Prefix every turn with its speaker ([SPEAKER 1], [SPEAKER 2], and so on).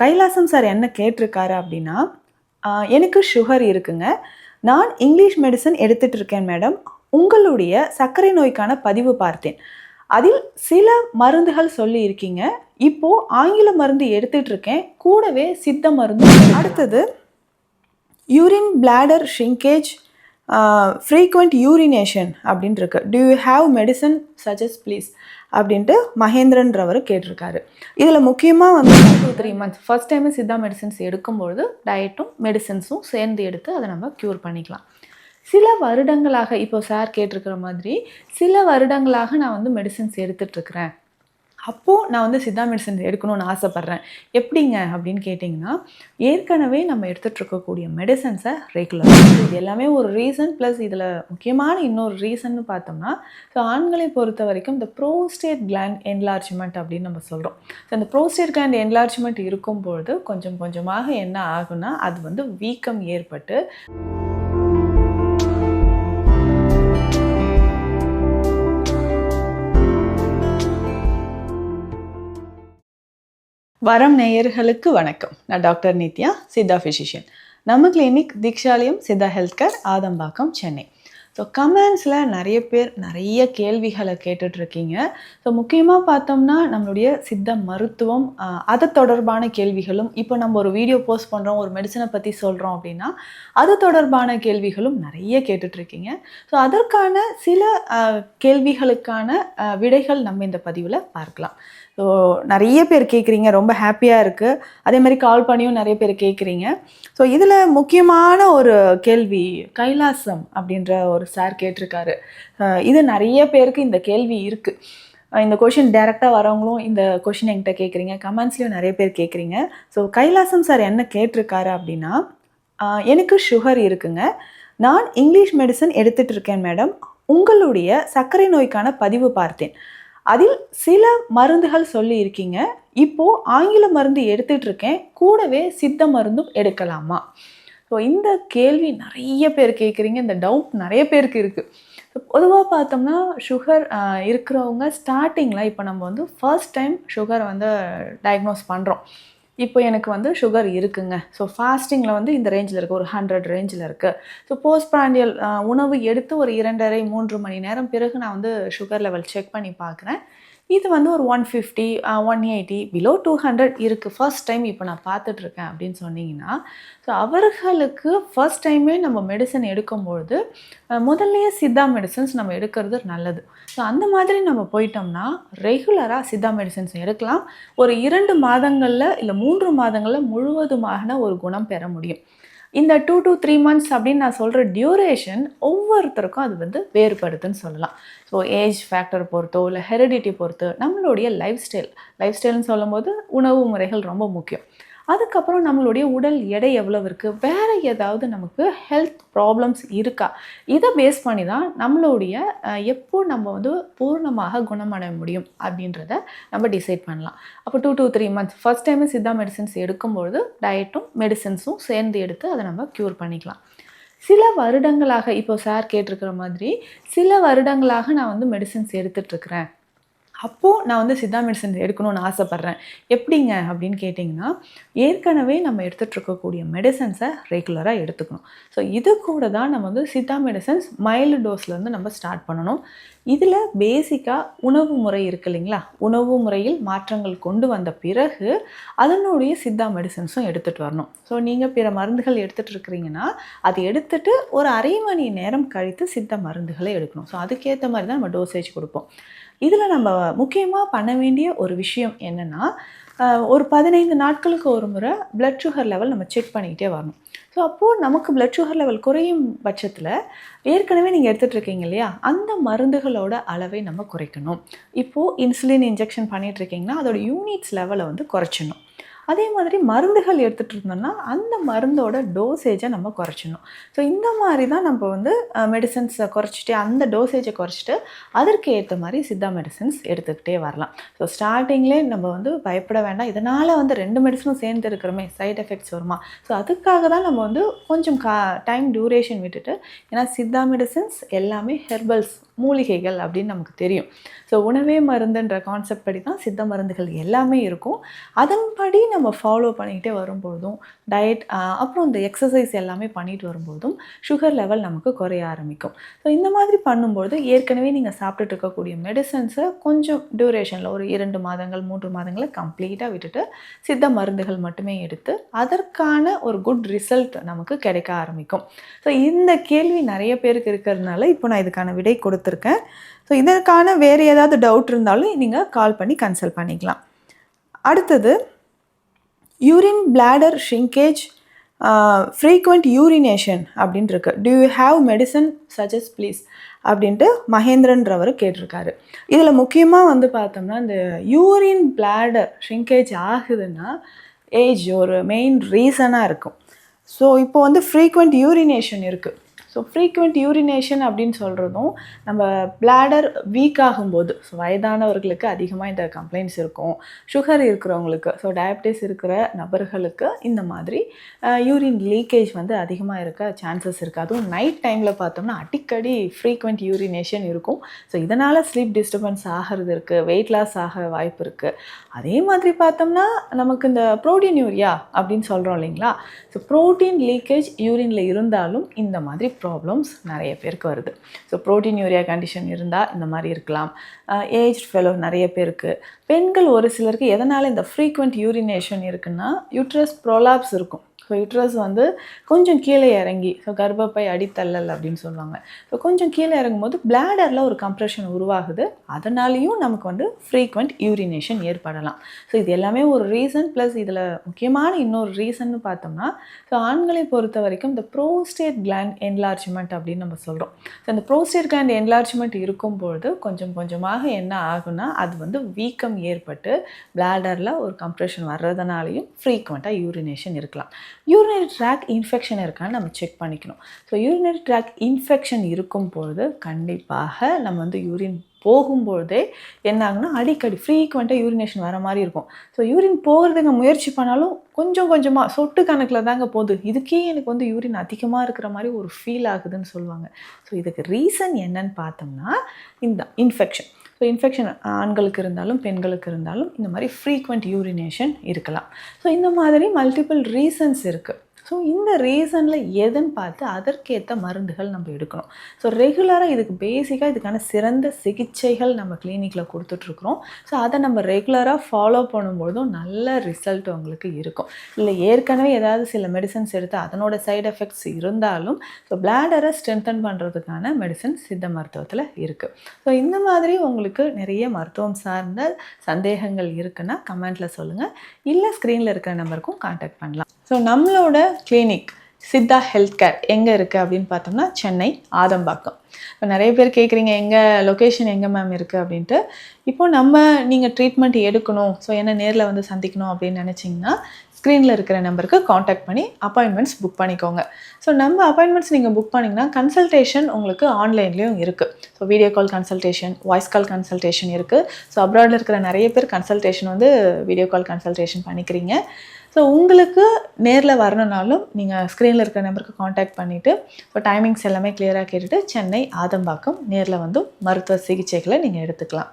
[SPEAKER 1] Kailasam sir என்ன கேட்டிருக்காரு அப்படின்னா எனக்கு சுகர் இருக்குங்க. நான் இங்கிலீஷ் மெடிசன் எடுத்துட்டு இருக்கேன் மேடம். உங்களுடைய சர்க்கரை நோய்க்கான பதிவு பார்த்தேன். அதில் சில மருந்துகள் சொல்லி இருக்கீங்க இப்போ ஆங்கில மருந்து எடுத்துட்டு இருக்கேன் கூடவே சித்த மருந்து அடுத்தது urine bladder shrinkage frequent urination அப்படின்னு இருக்கு. Do you have medicine suggest please அப்படின்ட்டு மகேந்திரன்றவர் கேட்டிருக்காரு. இதில் முக்கியமாக வந்து டூ த்ரீ மந்த்ஸ் ஃபர்ஸ்ட் டைமே சித்தா மெடிசன்ஸ் எடுக்கும்பொழுது டயட்டும் மெடிசன்ஸும் சேர்ந்து எடுத்து அதை நம்ம க்யூர் பண்ணிக்கலாம். சில வருடங்களாக இப்போ சார் கேட்டிருக்கிற மாதிரி சில வருடங்களாக நான் வந்து மெடிசன்ஸ் எடுத்துட்ருக்கிறேன் அப்போது நான் வந்து சித்தா மெடிசன் எடுக்கணும்னு ஆசைப்பட்றேன். எப்படிங்க? அப்படின்னு கேட்டிங்கன்னா ஏற்கனவே நம்ம எடுத்துகிட்டு இருக்கக்கூடிய மெடிசன்ஸை ரெகுலர் இது எல்லாமே ஒரு ரீசன் ப்ளஸ் இதில் முக்கியமான இன்னொரு ரீசன்னு பார்த்தோம்னா ஸோ ஆண்களை பொறுத்த வரைக்கும் இந்த ப்ரோஸ்டேட் கிளாண்ட் என்லார்ஜ்மெண்ட் அப்படின்னு நம்ம சொல்கிறோம் ஸோ அந்த ப்ரோஸ்டேட் கிளாண்ட் என்லார்ஜ்மெண்ட் இருக்கும்பொழுது கொஞ்சம் கொஞ்சமாக என்ன ஆகுனா அது வந்து வீக்கம் ஏற்பட்டு வரம் நேயர்களுக்கு வணக்கம். நான் டாக்டர் நித்யா சித்தா ஃபிசிஷியன் நம்ம clinic Deekshalayam Siddha health care Adambakkam Chennai. So கமெண்ட்ஸில் நிறைய பேர் நிறைய கேள்விகளை கேட்டுட்ருக்கீங்க. ஸோ முக்கியமாக பார்த்தோம்னா நம்மளுடைய சித்த மருத்துவம் அது தொடர்பான கேள்விகளும் இப்போ நம்ம ஒரு வீடியோ போஸ்ட் பண்ணுறோம் ஒரு மெடிசனை பற்றி சொல்கிறோம் அப்படின்னா அது தொடர்பான கேள்விகளும் நிறைய கேட்டுட்ருக்கீங்க. ஸோ அதற்கான சில கேள்விகளுக்கான விடைகள் நம்ம இந்த பதிவில் பார்க்கலாம். ஸோ நிறைய பேர் கேட்குறீங்க ரொம்ப ஹாப்பியாக இருக்குது அதே மாதிரி கால் பண்ணியும் நிறைய பேர் கேட்குறீங்க ஸோ இதில் முக்கியமான ஒரு கேள்வி கைலாசம் அப்படின்ற ஒரு சார் கேட்டிருக்காரு. இது நிறைய பேருக்கு இந்த கேள்வி இருக்குது இந்த கொஷின் டைரெக்டாக வரவங்களும் இந்த கொஷின் என்கிட்ட கேட்குறீங்க கமெண்ட்ஸ்லேயும் நிறைய பேர் கேட்குறீங்க ஸோ கைலாசம் சார் என்ன கேட்டிருக்காரு அப்படின்னா எனக்கு சுகர் இருக்குங்க. நான் இங்கிலீஷ் மெடிசன் எடுத்துகிட்டு இருக்கேன் மேடம் உங்களுடைய சர்க்கரை நோய்க்கான பதிவு பார்த்தேன். அதில் சில மருந்துகள் சொல்லியிருக்கீங்க. இப்போது இப்போ ஆங்கில மருந்து எடுத்துட்டு இருக்கேன் கூடவே சித்த மருந்தும் எடுக்கலாமா? ஸோ இந்த கேள்வி நிறைய பேர் கேட்குறீங்க. இந்த டவுட் நிறைய பேருக்கு இருக்குது பொதுவாக பார்த்தோம்னா சுகர் இருக்கிறவங்க ஸ்டார்டிங்கில் இப்போ நம்ம வந்து ஃபர்ஸ்ட் டைம் சுகரை வந்து டயக்னோஸ் பண்ணுறோம். இப்போ எனக்கு வந்து சுகர் இருக்குங்க. ஸோ ஃபாஸ்டிங்கில் வந்து இந்த ரேஞ்சில் இருக்குது ஒரு ஹண்ட்ரட் ரேஞ்சில் இருக்குது ஸோ போஸ்ட் பிராண்டியல் உணவு எடுத்து ஒரு இரண்டரை மூன்று மணி நேரம் பிறகு நான் வந்து சுகர் லெவல் செக் பண்ணி பார்க்குறேன். இது வந்து ஒரு one fifty one eighty below two hundred இருக்குது ஃபர்ஸ்ட் டைம் இப்போ நான் பார்த்துட்ருக்கேன் அப்படின்னு சொன்னீங்கன்னா ஸோ அவர்களுக்கு ஃபர்ஸ்ட் டைமே நம்ம மெடிசன் எடுக்கும்பொழுது முதல்லையே சித்தா மெடிசன்ஸ் நம்ம எடுக்கிறது நல்லது. ஸோ அந்த மாதிரி நம்ம போயிட்டோம்னா ரெகுலராக சித்தா மெடிசன்ஸ் எடுக்கலாம். ஒரு இரண்டு மாதங்களில் இல்லை மூன்று மாதங்களில் முழுவதுமான ஒரு குணம் பெற முடியும். இந்த டூ டு த்ரீ மந்த்ஸ் அப்படின்னு நான் சொல்கிற டியூரேஷன் ஒவ்வொருத்தருக்கும் அது வந்து வேறுபடுதுன்னு சொல்லலாம். ஸோ ஏஜ் ஃபேக்டர் பொறுத்தோ இல்லை ஹெரிடிட்டி பொறுத்து நம்மளுடைய லைஃப் ஸ்டைல் லைஃப் ஸ்டைல்னு சொல்லும்போது உணவு முறைகள் ரொம்ப முக்கியம். அதுக்கப்புறம் நம்மளுடைய உடல் எடை எவ்வளவு இருக்குது வேறு ஏதாவது நமக்கு ஹெல்த் ப்ராப்ளம்ஸ் இருக்கா? இதை பேஸ் பண்ணி தான் நம்மளுடைய எப்போ நம்ம வந்து பூர்ணமாக குணமடைய முடியும் அப்படின்றத நம்ம டிசைட் பண்ணலாம். அப்போ two two three months first time Siddha medicines எடுக்கும்பொழுது டயட்டும் மெடிசன்ஸும் சேர்ந்து எடுத்து அதை நம்ம க்யூர் பண்ணிக்கலாம். சில வருடங்களாக இப்போ சார் கேட்டிருக்கிற மாதிரி சில வருடங்களாக நான் வந்து மெடிசன்ஸ் எடுத்துகிட்ருக்குறேன் அப்போது நான் வந்து சித்தா மெடிசன் எடுக்கணும்னு ஆசைப்பட்றேன். எப்படிங்க? அப்படின்னு கேட்டிங்கன்னா ஏற்கனவே நம்ம எடுத்துகிட்டு இருக்கக்கூடிய மெடிசன்ஸை ரெகுலராக எடுத்துக்கணும். ஸோ இது கூட தான் நம்ம வந்து சித்தா மெடிசன்ஸ் மைல்டு டோஸ்லேருந்து நம்ம ஸ்டார்ட் பண்ணணும். இதில் பேசிக்காக உணவு முறை இருக்கு இல்லைங்களா? உணவு முறையில் மாற்றங்கள் கொண்டு வந்த பிறகு அதனுடைய சித்தா மெடிசன்ஸும் எடுத்துகிட்டு வரணும். ஸோ நீங்கள் பிற மருந்துகள் எடுத்துகிட்டு இருக்கிறீங்கன்னா அது எடுத்துகிட்டு ஒரு அரை மணி நேரம் கழித்து சித்த மருந்துகளை எடுக்கணும். ஸோ அதுக்கேற்ற மாதிரி தான் நம்ம டோசேஜ் கொடுப்போம். இதில் நம்ம முக்கியமாக பண்ண வேண்டிய ஒரு விஷயம் என்னென்னா ஒரு பதினைந்து நாட்களுக்கு ஒரு முறை பிளட் சுகர் லெவல் நம்ம செக் பண்ணிக்கிட்டே வரணும். ஸோ அப்போது நமக்கு பிளட் சுகர் லெவல் குறையும் பட்சத்தில் ஏற்கனவே நீங்கள் எடுத்துகிட்ருக்கீங்க இல்லையா? அந்த மருந்துகளோட அளவை நம்ம குறைக்கணும். இப்போது இன்சுலின் இன்ஜெக்ஷன் பண்ணிகிட்ருக்கீங்கன்னா அதோட யூனிட்ஸ் லெவலை வந்து குறைச்சிடணும். அதே மாதிரி மருந்துகள் எடுத்துகிட்டு இருந்தோம்னா அந்த மருந்தோட டோசேஜை நம்ம குறைச்சிடணும். ஸோ இந்த மாதிரி தான் நம்ம வந்து மெடிசன்ஸை குறைச்சிட்டு அந்த டோசேஜை குறைச்சிட்டு அதற்கு ஏற்ற மாதிரி சித்தா மெடிசன்ஸ் எடுத்துக்கிட்டே வரலாம். ஸோ ஸ்டார்டிங்லேயே நம்ம வந்து பயப்பட வேண்டாம். இதனால் வந்து ரெண்டு மெடிசனும் சேர்ந்து இருக்கிறோமே சைட் எஃபெக்ட்ஸ் வருமா? ஸோ அதுக்காக தான் நம்ம வந்து கொஞ்சம் கா டைம் டியூரேஷன் விட்டுட்டு ஏன்னா சித்தா மெடிசன்ஸ் எல்லாமே ஹெர்பல்ஸ் மூலிகைகள் அப்படின்னு நமக்கு தெரியும். ஸோ உணவே மருந்துன்ற கான்செப்ட் படி தான் சித்த மருந்துகள் எல்லாமே இருக்கும். அதன்படி நம்ம ஃபாலோ பண்ணிக்கிட்டே வரும்பொழுதும் டயட் அப்புறம் இந்த எக்ஸசைஸ் எல்லாமே பண்ணிட்டு வரும்போதும் சுகர் லெவல் நமக்கு குறைய ஆரம்பிக்கும். ஸோ இந்த மாதிரி பண்ணும்போது ஏற்கனவே நீங்கள் சாப்பிட்டுட்டு இருக்கக்கூடிய மெடிசன்ஸை கொஞ்சம் டியூரேஷனில் ஒரு இரண்டு மாதங்கள் மூன்று மாதங்களை கம்ப்ளீட்டாக விட்டுட்டு சித்த மருந்துகள் மட்டுமே எடுத்து அதற்கான ஒரு குட் ரிசல்ட் நமக்கு கிடைக்க ஆரம்பிக்கும். ஸோ இந்த கேள்வி நிறைய பேருக்கு இருக்கிறதுனால இப்போ நான் இதுக்கான விடை கொடுத்து கொடுத்துருக்கேன் ஸோ இதற்கான வேறு ஏதாவது டவுட் இருந்தாலும் நீங்கள் கால் பண்ணி கன்சல்ட் பண்ணிக்கலாம். அடுத்தது urine bladder shrinkage frequent urination அப்படின்ட்டு இருக்கு do you have medicine suggest please அப்படின்ட்டு மகேந்திரன்றவர் கேட்டிருக்காரு. இதில் முக்கியமாக வந்து பார்த்தோம்னா இந்த யூரின் பிளாடர் ஷிங்கேஜ் ஆகுதுன்னா ஏஜ் ஒரு மெயின் ரீசனாக இருக்கும். ஸோ இப்போ வந்து ஃப்ரீக்வெண்ட் யூரினேஷன் இருக்குது ஸோ ஃப்ரீக்குவெண்ட் யூரினேஷன் அப்படின்னு சொல்கிறதும் நம்ம பிளாடர் வீக் ஆகும்போது ஸோ வயதானவர்களுக்கு அதிகமாக இந்த கம்ப்ளைண்ட்ஸ் இருக்கும். சுகர் இருக்கிறவங்களுக்கு ஸோ டயபிட்டிஸ் இருக்கிற நபர்களுக்கு இந்த மாதிரி யூரின் லீக்கேஜ் வந்து அதிகமாக இருக்க சான்சஸ் இருக்குது அதுவும் நைட் டைமில் பார்த்தோம்னா அடிக்கடி ஃப்ரீக்வெண்ட் யூரினேஷன் இருக்கும். ஸோ இதனால் ஸ்லீப் டிஸ்டர்பன்ஸ் ஆகிறது இருக்குது வெயிட் லாஸ் ஆக வாய்ப்பு இருக்குது அதே மாதிரி பார்த்தோம்னா நமக்கு இந்த ப்ரோட்டீன் யூரியா அப்படின்னு சொல்கிறோம் இல்லைங்களா? ஸோ ப்ரோட்டீன் லீக்கேஜ் யூரினில் இருந்தாலும் இந்த மாதிரி ப்ராப்ளம்ஸ் நிறைய பேருக்கு வருது. ஸோ ப்ரோட்டீன் யூரியா கண்டிஷன் இருந்தால் இந்த மாதிரி இருக்கலாம். Uh, ஏஜ் ஃபெலோ நிறைய பேருக்கு. பெண்கள் ஒரு சிலருக்கு எதனால் இந்த ஃப்ரீக்வெண்ட் யூரினேஷன் இருக்குன்னா யூட்ரஸ் ப்ரோலாப்ஸ் இருக்கும். ஸோ யூட்ரஸ் வந்து கொஞ்சம் கீழே இறங்கி ஸோ கர்ப்பப்பை அடித்தள்ளல் அப்படின்னு சொல்லுவாங்க. ஸோ கொஞ்சம் கீழே இறங்கும்போது பிளாடரில் ஒரு கம்ப்ரெஷன் உருவாகுது. அதனாலேயும் நமக்கு வந்து ஃப்ரீக்வெண்ட் யூரினேஷன் ஏற்படலாம். ஸோ இது எல்லாமே ஒரு ரீசன் ப்ளஸ் இதில் முக்கியமான இன்னொரு ரீசன்னு பார்த்தோம்னா ஸோ ஆண்களை பொறுத்த வரைக்கும் இந்த ப்ரோஸ்டேட் கிளாண்ட் என்லார்ஜ்மெண்ட் அப்படின்னு நம்ம சொல்கிறோம் ஸோ இந்த ப்ரோஸ்டேட் கிளாண்ட் என்லார்ஜ்மெண்ட் இருக்கும்பொழுது கொஞ்சம் கொஞ்சமாக என்ன ஆகுனா அது வந்து வீக்கம் ஏற்பட்டு பிளாடரில் ஒரு கம்ப்ரெஷன் வர்றதுனாலையும் ஃப்ரீக்வெண்ட்டாக யூரினேஷன் இருக்கலாம். யூரினரி ட்ராக் இன்ஃபெக்ஷன் இருக்கான்னு நம்ம செக் பண்ணிக்கணும். ஸோ யூரினரி ட்ராக் இன்ஃபெக்ஷன் இருக்கும் பொழுது கண்டிப்பாக நம்ம வந்து யூரின் போகும்பொழுதே என்ன ஆகுனா அடிக்கடி ஃப்ரீக்வெண்ட்டாக யூரினேஷன் வர மாதிரி இருக்கும். ஸோ யூரின் போகிறதுக்கு முயற்சி பண்ணாலும் கொஞ்சம் கொஞ்சமாக சொட்டு கணக்கில் தாங்க போகுது. இதுக்கே எனக்கு வந்து யூரின் அதிகமாக இருக்கிற மாதிரி ஒரு ஃபீல் ஆகுதுன்னு சொல்லுவாங்க. ஸோ இதுக்கு ரீசன் என்னன்னு பார்த்தோம்னா இந்த இன்ஃபெக்ஷன் ஸோ இன்ஃபெக்ஷன் ஆண்களுக்கு இருந்தாலும் பெண்களுக்கு இருந்தாலும் இந்த மாதிரி ஃப்ரீக்வெண்ட் யூரினேஷன் இருக்கலாம். ஸோ இந்த மாதிரி மல்டிபிள் ரீசன்ஸ் இருக்குது ஸோ இந்த ரீசனில் எதுன்னு பார்த்து அதற்கேற்ற மருந்துகள் நம்ம எடுக்கணும். ஸோ ரெகுலராக இதுக்கு பேசிக்காக இதுக்கான சிறந்த சிகிச்சைகள் நம்ம கிளினிக்கில் கொடுத்துட்ருக்குறோம். ஸோ அதை நம்ம ரெகுலராக ஃபாலோ பண்ணும்பொழுதும் நல்ல ரிசல்ட் உங்களுக்கு இருக்கும். இல்லை ஏற்கனவே ஏதாவது சில மெடிசன்ஸ் எடுத்து அதனோட சைடு எஃபெக்ட்ஸ் இருந்தாலும் ஸோ பிளாடரை ஸ்ட்ரென்தன் பண்ணுறதுக்கான மெடிசன் சித்த மருத்துவத்தில் இருக்குது ஸோ இந்த மாதிரி உங்களுக்கு நிறைய மருத்துவம் சார்ந்த சந்தேகங்கள் இருக்குன்னா கமெண்ட்டில் சொல்லுங்கள் இல்லை ஸ்க்ரீனில் இருக்கிற நம்பருக்கும் காண்டாக்ட் பண்ணலாம். ஸோ நம்மளோட கிளினிக் சித்தா ஹெல்த் கேர் எங்கே இருக்குது அப்படின்னு பார்த்தோம்னா சென்னை ஆதம்பாக்கம். இப்போ நிறைய பேர் கேட்குறீங்க எங்கே லொக்கேஷன் எங்கே மேம் இருக்குது அப்படின்ட்டு. இப்போது நம்ம நீங்கள் ட்ரீட்மெண்ட் எடுக்கணும். ஸோ என்ன நேரில் வந்து சந்திக்கணும் அப்படின்னு நினச்சிங்கன்னா ஸ்க்ரீனில் இருக்கிற நம்பருக்கு காண்டாக்ட் பண்ணி அப்பாயின்மெண்ட்ஸ் புக் பண்ணிக்கோங்க. ஸோ நம்ம அப்பாயின்மெண்ட்ஸ் நீங்கள் புக் பண்ணிங்கன்னா கன்சல்டேஷன் உங்களுக்கு ஆன்லைன்லேயும் இருக்குது so video call consultation voice call consultation இருக்குது ஸோ அப்ராடில் இருக்கிற நிறைய பேர் கன்சல்டேஷன் வந்து வீடியோ கால் கன்சல்டேஷன் பண்ணிக்கிறீங்க. ஸோ உங்களுக்கு நேரில் வரணுனாலும் நீங்கள் ஸ்க்ரீனில் இருக்கிற நம்பருக்கு காண்டாக்ட் பண்ணிவிட்டு ஸோ டைமிங்ஸ் எல்லாமே கிளியராக கேட்டுட்டு சென்னை ஆதம்பாக்கம் நேரில் வந்து மருத்துவ சிகிச்சைகளை நீங்கள் எடுத்துக்கலாம்.